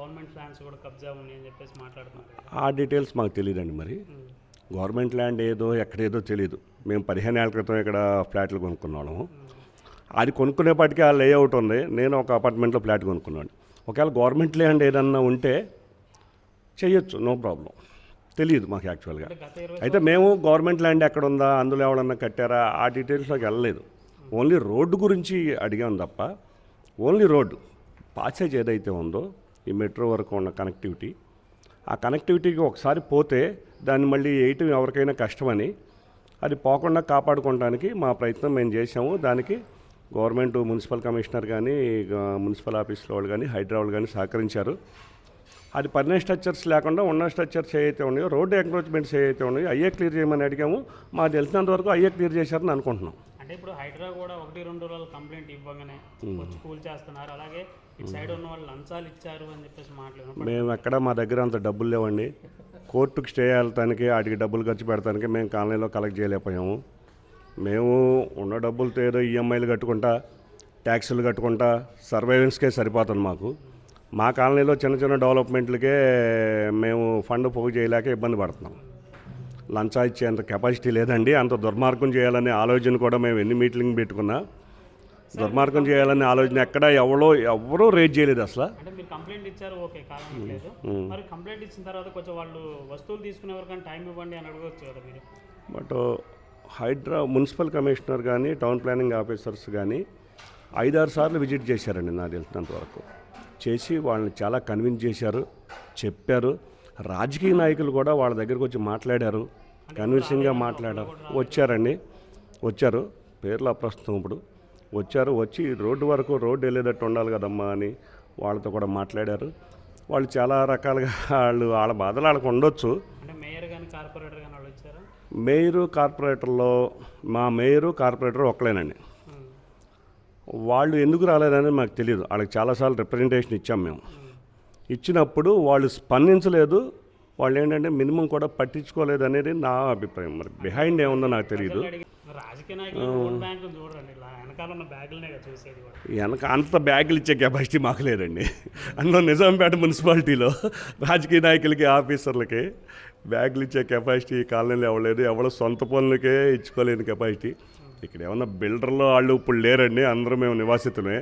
Government lands కూడా కబ్జా ఉన్నాయి అని చెప్పేసి మాట్లాడుతున్నారు. ఆ డీటెయిల్స్ మాకు తెలియదండి మరి. గవర్నమెంట్ ల్యాండ్ ఏదో ఎక్కడేదో తెలియదు మేము పదిహేను ఏళ్ళ క్రితం ఇక్కడ ఫ్లాట్లు కొనుక్కున్నాము అది కొనుక్కునేపాటికి ఆ లేఅవుట్ ఉంది. నేను ఒక అపార్ట్మెంట్లో ఫ్లాట్ కొనుక్కున్నాను. ఒకవేళ గవర్నమెంట్ ల్యాండ్ ఏదన్నా ఉంటే చేయొచ్చు నో ప్రాబ్లం. తెలియదు మాకు యాక్చువల్గా. అయితే మేము గవర్నమెంట్ ల్యాండ్ ఎక్కడ ఉందా అందులో ఎవడన్నా కట్టారా ఆ డీటెయిల్స్లోకి వెళ్ళలేదు. ఓన్లీ రోడ్డు గురించి అడిగాం తప్ప ఓన్లీ రోడ్డు పాసేజ్ ఏదైతే ఉందో ఈ మెట్రో వరకు ఉన్న కనెక్టివిటీ. ఆ కనెక్టివిటీకి ఒకసారి పోతే దాన్ని మళ్ళీ వేయటం ఎవరికైనా కష్టమని అది పోకుండా కాపాడుకోవడానికి మా ప్రయత్నం మేము చేసాము దానికి గవర్నమెంట్ మున్సిపల్ కమిషనర్ కానీ మున్సిపల్ ఆఫీస్లో వాళ్ళు కానీ హైదరాబాద్ కానీ సహకరించారు. అది పర్మనెంట్ స్ట్రక్చర్స్ లేకుండా ఉన్న స్ట్రక్చర్స్ ఏవైతే ఉన్నాయో రోడ్డు ఎంక్రోచ్మెంట్స్ ఏవైతే ఉన్నాయో అయ్యే క్లియర్ చేయమని అడిగాము. మాకు తెలిసినంత వరకు అయ్యే క్లియర్ చేశారని అనుకుంటున్నాం. అంటే ఇప్పుడు హైడ్రా కూడా ఒకటి రెండు రోజులు కంప్లైంట్ ఇవ్వగానే వచ్చి కూల్ చేస్తున్నారు. అలాగే ఇటు సైడ్ ఉన్న వాళ్ళు లంచాలు ఇచ్చారు అని చెప్పేసి మాట్లాడారు మేము ఎక్కడ మా దగ్గర అంత డబ్బులు లేవండి. కోర్టుకు స్టే వెళ్తానికి వాటికి డబ్బులు ఖర్చు పెడతానికి మేము కాలనీలో కలెక్ట్ చేయలేకపోయాము. మేము ఉన్న డబ్బులతో ఏదో ఈఎంఐలు కట్టుకుంటా ట్యాక్సులు కట్టుకుంటా సర్వైవెన్స్కే సరిపోతుంది మాకు. మా కాలనీలో చిన్న చిన్న డెవలప్మెంట్లకే మేము ఫండ్ పోగు చేయలేక ఇబ్బంది పడుతున్నాం. లంచా ఇచ్చేంత కెపాసిటీ లేదండి. అంత దుర్మార్గం చేయాలనే ఆలోచన కూడా మేము ఎన్ని మీటింగ్ పెట్టుకున్నా. దుర్మార్గం చేయాలనే ఆలోచన ఎక్కడ ఎవరో ఎవరూ రేట్ చేయలేదు అసలు. కంప్లైంట్ ఇచ్చారు ఓకే మరి కంప్లైంట్ ఇచ్చిన తర్వాత కొంచెం వాళ్ళు వస్తువులు తీసుకునే వరకు టైం ఇవ్వండి అని అడగవచ్చు కదా మీరు. బట్ హైడ్రా మున్సిపల్ కమిషనర్ కానీ టౌన్ ప్లానింగ్ ఆఫీసర్స్ కానీ ఐదారు సార్లు విజిట్ చేశారండి నాకు తెలిసినంత వరకు. చేసి వాళ్ళని చాలా కన్విన్స్ చేశారు చెప్పారు. రాజకీయ నాయకులు కూడా వాళ్ళ దగ్గరకు వచ్చి మాట్లాడారు. కన్విన్సింగ్గా మాట్లాడారు. వచ్చారండి. వచ్చారు. పేర్లు అప్రస్తుతం ఇప్పుడు. వచ్చారు. వచ్చి రోడ్డు వరకు రోడ్డు వెళ్ళేటట్టు ఉండాలి కదమ్మా అని వాళ్ళతో కూడా మాట్లాడారు. వాళ్ళు చాలా రకాలుగా వాళ్ళు వాళ్ళ బాధలు వాళ్ళకు ఉండొచ్చు. మేయర్ కార్పొరేటర్లో మా మేయరు కార్పొరేటర్ ఒక్కలేనండి. ఉమ్. వాళ్ళు ఎందుకు రాలేదని మాకు తెలియదు వాళ్ళకి చాలాసార్లు రిప్రజెంటేషన్ ఇచ్చాం మేము. ఇచ్చినప్పుడు వాళ్ళు స్పందించలేదు. వాళ్ళు ఏంటంటే మినిమం కూడా పట్టించుకోలేదు అనేది నా అభిప్రాయం. మరి బిహైండ్ ఏముందో నాకు తెలియదు వెనక అంత బ్యాగులు ఇచ్చే కెపాసిటీ మాకు లేదండి. అందులో నిజాంపేట మున్సిపాలిటీలో రాజకీయ నాయకులకి ఆఫీసర్లకి బ్యాగులు ఇచ్చే కెపాసిటీ ఈ కాలనీలో ఇవ్వలేదు ఎవరో సొంత పనులకే ఇచ్చుకోలేని కెపాసిటీ ఇక్కడ ఏమన్నా బిల్డర్లో వాళ్ళు ఇప్పుడు లేరండి. అందరూ మేము నివాసితులమే.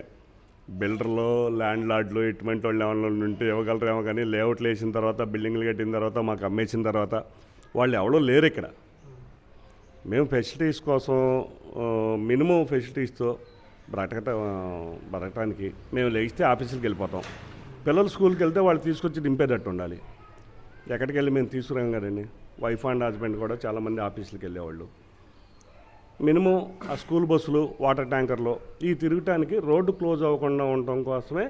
బిల్డర్లు ల్యాండ్ లార్డ్లు ఇటువంటి వాళ్ళు ఏమన్నా ఉంటే ఇవ్వగలరేమో కానీ లేఅవుట్లు వేసిన తర్వాత బిల్డింగ్లు కట్టిన తర్వాత మాకు అమ్మేసిన తర్వాత వాళ్ళు ఎవడో లేరు ఇక్కడ. మేము ఫెసిలిటీస్ కోసం మినిమం ఫెసిలిటీస్తో బ్రతకట బ్రతకటానికి మేము లేస్తే ఆఫీసులకు వెళ్ళిపోతాం. పిల్లలు స్కూల్కి వెళ్తే వాళ్ళు తీసుకొచ్చి దింపేటట్టు ఉండాలి. ఎక్కడికి వెళ్ళి మేము తీసుకురాం కదండి. వైఫ్ అండ్ హస్బెండ్ కూడా చాలామంది ఆఫీసులకు వెళ్ళేవాళ్ళు. మినిమం ఆ స్కూల్ బస్సులు వాటర్ ట్యాంకర్లు ఈ తిరగటానికి రోడ్డు క్లోజ్ అవ్వకుండా ఉండటం కోసమే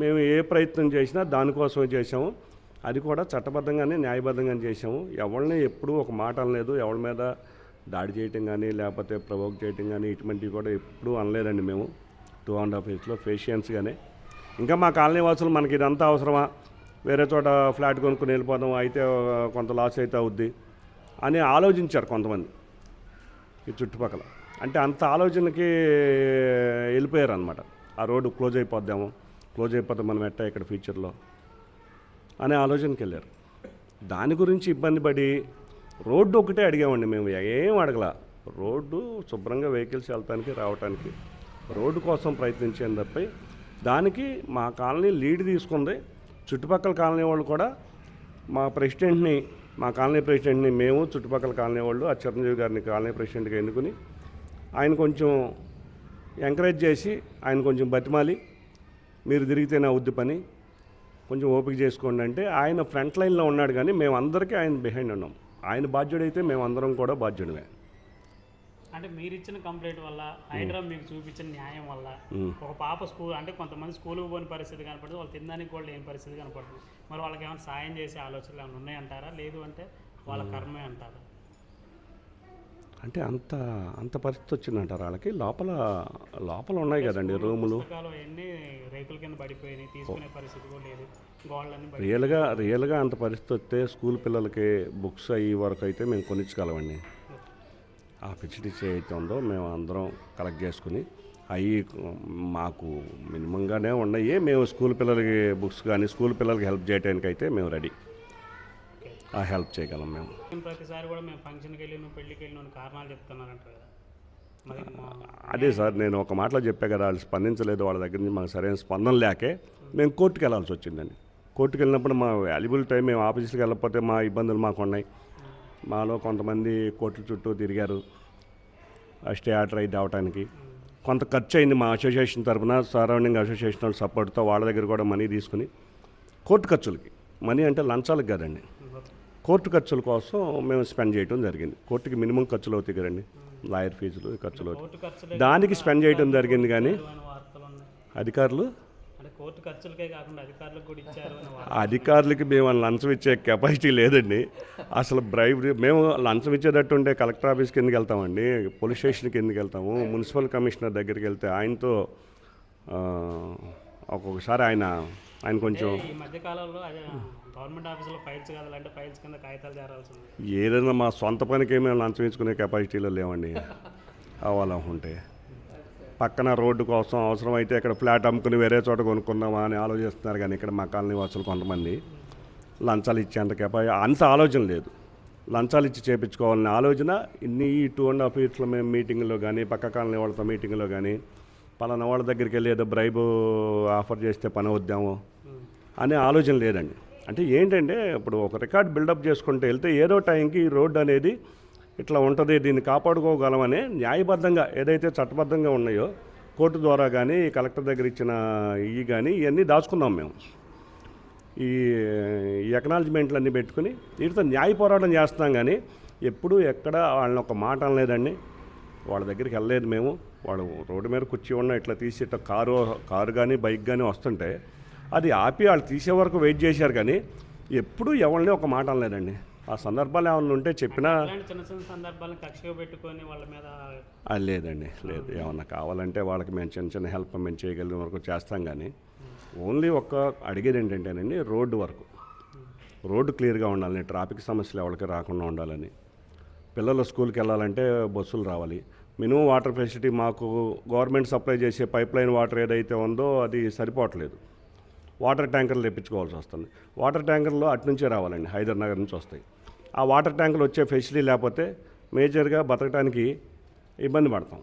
మేము ఏ ప్రయత్నం చేసినా దానికోసమే చేసాము అది కూడా చట్టబద్ధంగానే న్యాయబద్ధంగానే చేసాము ఎవరిని ఎప్పుడూ ఒక మాట అనలేదు. ఎవరి మీద దాడి చేయటం కానీ లేకపోతే ప్రవోక్ చేయటం కానీ ఇటువంటివి కూడా ఎప్పుడూ అనలేదండి మేము. టూ అండ్ హాఫ్ ఇయర్స్లో ఫేషియన్స్గానే ఇంకా మా కాలనీ వాసులు మనకి ఇదంతా అవసరమా? వేరే చోట ఫ్లాట్ కొనుక్కుని వెళ్ళిపోదాం అయితే కొంత లాస్ అయితే అవుద్ది అని ఆలోచించారు కొంతమంది. ఈ చుట్టుపక్కల. అంటే అంత ఆలోచనకి వెళ్ళిపోయారు అనమాట ఆ రోడ్డు క్లోజ్ అయిపోద్దాము క్లోజ్ అయిపోతే మనం ఎట్టా ఇక్కడ ఫ్యూచర్లో? అనే ఆలోచనకి వెళ్ళారు. దాని గురించి ఇబ్బంది పడి రోడ్డు ఒకటే అడిగామండి మేము ఏం అడగల. రోడ్డు శుభ్రంగా వెహికల్స్ వెళ్తానికి రావటానికి రోడ్డు కోసం ప్రయత్నించాను తప్ప దానికి మా కాలనీ లీడ్ తీసుకుంది. చుట్టుపక్కల కాలనీ వాళ్ళు కూడా మా ప్రెసిడెంట్ని మా కాలనీ ప్రెసిడెంట్ని మేము చుట్టుపక్కల కాలనీ వాళ్ళు ఆ చిరంజీవి గారిని కాలనీ ప్రెసిడెంట్గా ఎన్నుకుని ఆయన కొంచెం ఎంకరేజ్ చేసి ఆయన కొంచెం బతిమాలి మీరు తిరిగితే నా ఉద్ది పని కొంచెం ఓపిక చేసుకోండి అంటే ఆయన ఫ్రంట్ లైన్లో ఉన్నాడు కానీ మేము అందరికీ ఆయన బిహైండ్ ఉన్నాం. ఆయన బాధ్యుడైతే మేము అందరం కూడా బాధ్యుడమే. అంటే మీరు ఇచ్చిన కంప్లైంట్ వల్ల హైడ్రా మీకు చూపించిన న్యాయం వల్ల ఒక పాప స్కూల్ అంటే కొంతమంది స్కూల్కి పోని పరిస్థితి కనపడుతుంది వాళ్ళు తినడానికి కూడా లేని పరిస్థితి కనపడుతుంది మరి వాళ్ళకి ఏమైనా సాయం చేసే ఆలోచనలు ఏమైనా ఉన్నాయంటారా? లేదు అంటే వాళ్ళ కర్మే అంటారా? అంటే అంత అంత పరిస్థితి వచ్చిందంటారు వాళ్ళకి? లోపల లోపల ఉన్నాయి కదండి రూములు. రియల్గా రియల్గా అంత పరిస్థితి వస్తే స్కూల్ పిల్లలకి బుక్స్ అయ్యి వరకు అయితే మేము కొనిచ్చగలమండి ఆ ఫెసిలిటీస్ ఏదైతే ఉందో మేము అందరం కలెక్ట్ చేసుకుని అవి మాకు మినిమంగానే ఉన్నాయి. మేము స్కూల్ పిల్లలకి బుక్స్ కానీ స్కూల్ పిల్లలకి హెల్ప్ చేయడానికి అయితే మేము రెడీ. ఆ హెల్ప్ చేయగలం మేము. ప్రతిసారి కూడా మేము ఫంక్షన్కి పెళ్ళికి కారణాలు చెప్తున్నారంట కదా. అదే సార్ నేను ఒక మాటలో చెప్పా కదా వాళ్ళు స్పందించలేదు వాళ్ళ దగ్గర నుంచి మాకు సరైన స్పందన లేకే మేము కోర్టుకి వెళ్ళాల్సి వచ్చిందండి. కోర్టుకి వెళ్ళినప్పుడు మా వాల్యుబుల్ టైం మేము ఆఫీస్కి వెళ్ళకపోతే మా ఇబ్బందులు మాకు ఉన్నాయి. మాలో కొంతమంది కోర్టు చుట్టూ తిరిగారు స్టే ఆర్డర్ అయితే అవడానికి కొంత ఖర్చు అయింది మా అసోసియేషన్ తరఫున సరౌండింగ్ అసోసియేషన్ వాళ్ళ సపోర్ట్తో వాళ్ళ దగ్గర కూడా మనీ తీసుకుని కోర్టు ఖర్చులకి. మనీ అంటే లంచాలకు కదండి. కోర్టు ఖర్చుల కోసం మేము స్పెండ్ చేయడం జరిగింది. కోర్టుకి మినిమం ఖర్చులు అవుతాయి కదండి. లాయర్ ఫీజులు ఖర్చులు అవుతాయి. దానికి స్పెండ్ చేయడం జరిగింది కానీ అధికారులు అధికారులకు మేము లంచం ఇచ్చే కెపాసిటీ లేదండి. అసలు బ్రైబరీ మేము లంచం ఇచ్చేటట్టు ఉంటే కలెక్టర్ ఆఫీస్కి ఎందుకు వెళ్తామండి? పోలీస్ స్టేషన్కి ఎందుకు వెళ్తాము? మున్సిపల్ కమిషనర్ దగ్గరికి వెళ్తే ఆయనతో ఒక్కొక్కసారి ఆయన ఆయన కొంచెం ఏదైనా మా సొంత పనికి మేము లంచం ఇచ్చుకునే కెపాసిటీలో లేవండి. అవ్వాలనుకుంటే పక్కన రోడ్డు కోసం అవసరమైతే ఇక్కడ ఫ్లాట్ అమ్ముకుని వేరే చోట కొనుక్కుందామా అని ఆలోచిస్తున్నారు కానీ ఇక్కడ మా కాలనీ వాసులు కొంతమంది లంచాలు ఇచ్చేంత కెపాసిటీ అంత ఆలోచన లేదు. లంచాలు ఇచ్చి చేపించుకోవాలనే ఆలోచన. ఇన్ని ఈ టూ అండ్ హాఫ్ ఇయర్స్లో మేము మీటింగ్లో కానీ పక్క కాలనీ వాళ్ళతో మీటింగ్లో కానీ పలానా వాళ్ళ దగ్గరికి వెళ్ళి ఏదో బ్రైబ్ ఆఫర్ చేస్తే పని వద్దాము అనే ఆలోచన లేదండి. అంటే ఏంటంటే ఇప్పుడు ఒక రికార్డ్ బిల్డప్ చేసుకుంటే వెళ్తే ఏదో టైంకి ఈ రోడ్డు అనేది ఇట్లా ఉంటుంది దీన్ని కాపాడుకోగలమని న్యాయబద్ధంగా ఏదైతే చట్టబద్ధంగా ఉన్నాయో కోర్టు ద్వారా కానీ కలెక్టర్ దగ్గర ఇచ్చిన ఇవి కానీ ఇవన్నీ దాచుకున్నాం మేము. ఈ ఎకనాలజ్మెంట్లు అన్నీ పెట్టుకుని వీటితో న్యాయ పోరాటం చేస్తున్నాం కానీ ఎప్పుడూ ఎక్కడ వాళ్ళని ఒక మాట అనలేదండి. వాళ్ళ దగ్గరికి వెళ్ళలేదు మేము. వాళ్ళు రోడ్డు మీద కూర్చి ఉన్న ఇట్లా తీసి ఇట్లా కారు కారు కానీ బైక్ కానీ వస్తుంటే అది ఆపి వాళ్ళు తీసే వరకు వెయిట్ చేశారు కానీ ఎప్పుడూ ఎవరిని ఒక మాట అనలేదండి. ఆ సందర్భాలు ఏమైనా ఉంటే చెప్పినా చిన్న చిన్న సందర్భాలను కక్షగా పెట్టుకొని వాళ్ళ మీద అది లేదండి లేదు. ఏమన్నా కావాలంటే వాళ్ళకి మేము చిన్న చిన్న హెల్ప్ మేము చేయగలిగిన వరకు చేస్తాం కానీ ఓన్లీ ఒక్క అడిగేది ఏంటంటేనండి రోడ్డు వరకు. రోడ్డు క్లియర్గా ఉండాలని ట్రాఫిక్ సమస్యలు ఎవరికి రాకుండా ఉండాలని. పిల్లలు స్కూల్కి వెళ్ళాలంటే బస్సులు రావాలి. మినిమం వాటర్ ఫెసిలిటీ మాకు గవర్నమెంట్ సప్లై చేసే పైప్ లైన్ వాటర్ ఏదైతే ఉందో అది సరిపోవట్లేదు. వాటర్ ట్యాంకర్లు తెప్పించుకోవాల్సి వస్తుంది. వాటర్ ట్యాంకర్లు అటు నుంచే రావాలండి హైదరాబాద్ నుంచి వస్తాయి. ఆ వాటర్ ట్యాంకర్లు వచ్చే ఫెసిలిటీ లేకపోతే మేజర్గా బతకడానికి ఇబ్బంది పడతాం.